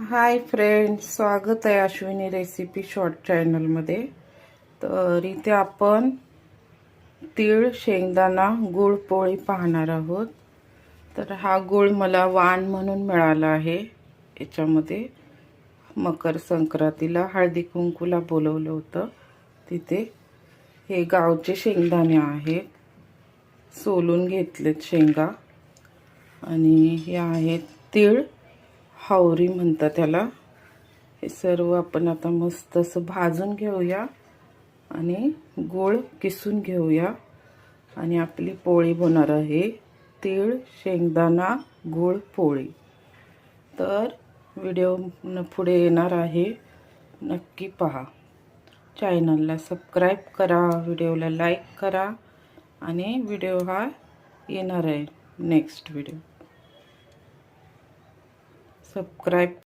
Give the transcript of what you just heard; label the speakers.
Speaker 1: Hi friend स्वागत आहे Ashwini recipe short चॅनलमध्ये. तर इथे आपण तीळ शेंगदाणा गुळ पोळी पाहणार आहोत. तर हा गुळ मला वाण म्हणून मिळाला आहे याच्यामध्ये. मकर संक्रांतीला हळदी कुंकूला बोलवलं होतं. तिथे हे गावचे शेंगदाणे आहेत. सोलून घेतलेत शेंगा. आणि हे आहेत तीळ हावरी म्हणतात त्याला. हे सर्व आपण आता मस्त असं भाजून घेऊया आणि गोळ किसून घेऊया. आणि आपली पोळी बनणार आहे तीळ शेंगदाणा गूळ पोळी. तर व्हिडिओ न पुढे येणार आहे. नक्की पहा. चॅनलला सबस्क्राईब करा व्हिडिओला लाईक करा आणि व्हिडिओ हा येणार आहे. Next video subscribe